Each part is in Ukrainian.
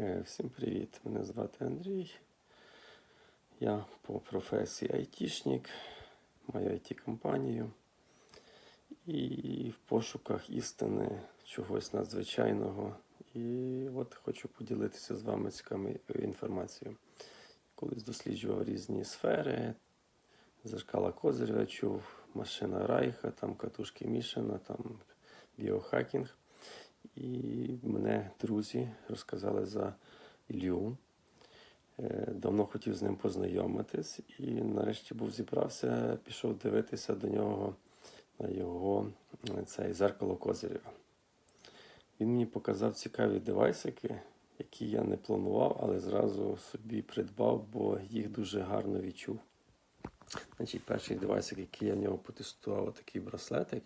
Е, Всім привіт! Мене звати Андрій. Я по професії айтішник, маю IT-компанію. І в пошуках істини чогось надзвичайного. І от хочу поділитися з вами цікавою інформацією. Колись досліджував різні сфери, зеркала Козиря чув, машина Райха, там катушки Мішина, там біохакінг. І мене друзі розказали за Ілью. Е, Давно хотів з ним познайомитись і нарешті був зібрався, пішов дивитися до нього на його е, цей зеркало Козирєва. Він мені показав цікаві девайсики, які я не планував, але зразу собі придбав, бо їх дуже гарно відчув. Значить, перший девайсик, який я в нього потестував, такий браслетик.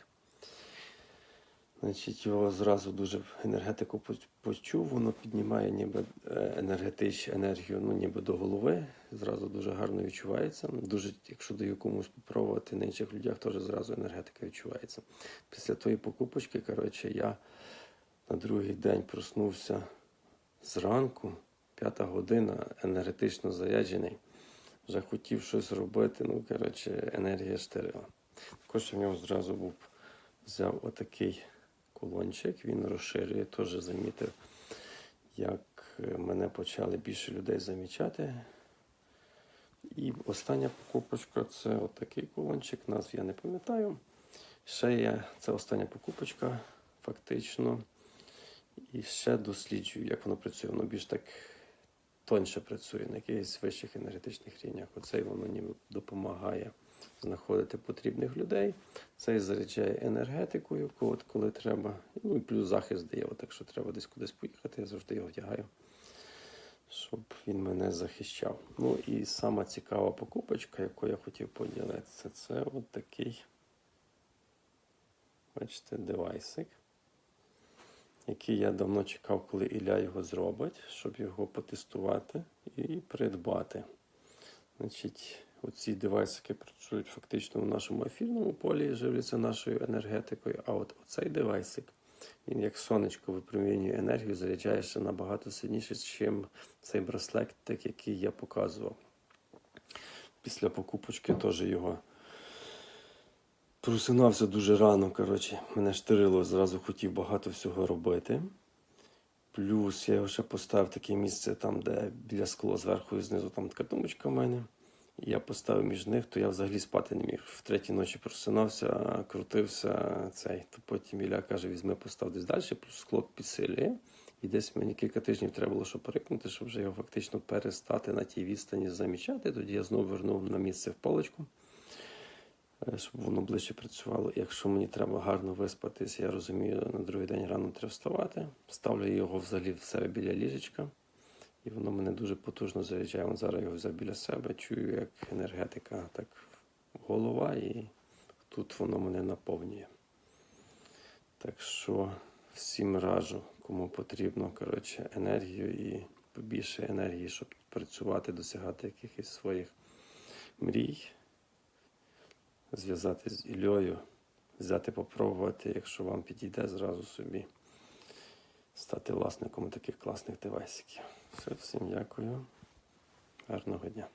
Значить, його зразу дуже енергетику почув, воно піднімає ніби е, енергетичну енергію, ну ніби до голови. Зразу дуже гарно відчувається. Дуже, якщо даю комусь попробувати на інших людях, теж зразу енергетика відчувається. Після тої покупочки, коротше, я на другий день проснувся зранку, п'ята година, енергетично заряджений. Вже хотів щось робити, ну, коротше, енергія штирила. Також в нього зразу був взяв отакий колончик, він розширює, теж замітив, як е, мене почали більше людей замічати. І остання покупочка це отакий колончик, назв я не пам'ятаю. Ще є це остання покупочка, фактично. І ще досліджую, як воно працює. Воно більш так тоньше працює на якихось вищих енергетичних рівнях. Оцей воно ніби допомагає знаходити потрібних людей. Цей заряджає енергетикою, коли, треба. Ну і плюс захист дає, от якщо треба десь кудись поїхати, я завжди його вдягаю, щоб він мене захищав. Ну і сама цікава покупочка, яку я хотів поділитися, це от такий, бачите, девайсик, який я давно чекав, коли Ілля його зробить, щоб його потестувати і придбати. Значить, оці девайсики працюють фактично в нашому ефірному полі, живляться нашою енергетикою. А от оцей девайсик, він як сонечко випромінює енергію, заряджає ще набагато сильніше, ніж цей браслетик, який я показував. Після покупочки теж його просинався дуже рано. Коротше, мене штирило, зразу хотів багато всього робити. Плюс я його ще поставив таке місце, там, де біля скло зверху і знизу там така тумбочка в мене. Я поставив між них, то я взагалі спати не міг. В третій ночі просинався, крутився цей. То потім Ілля каже, візьми, постав десь далі, плюс скло підсилює. І десь мені кілька тижнів треба було, щоб перекнути, щоб вже його фактично перестати на тій відстані замічати. Тоді я знову вернув на місце в полочку, е, щоб воно ближче працювало. Якщо мені треба гарно виспатись, я розумію, на другий день рано треба вставати. Ставлю його взагалі в себе біля ліжечка. І воно мене дуже потужно заряджає. Вон зараз його взяв біля себе, чую, як енергетика так голова, і тут воно мене наповнює. Так що всім раджу, кому потрібно коротше, енергію і побільше енергії, щоб працювати, досягати якихось своїх мрій, зв'язатись з Ільою, взяти, попробувати, якщо вам підійде, зразу собі стати власником таких класних девайсиків. Все, всім дякую. Гарного дня.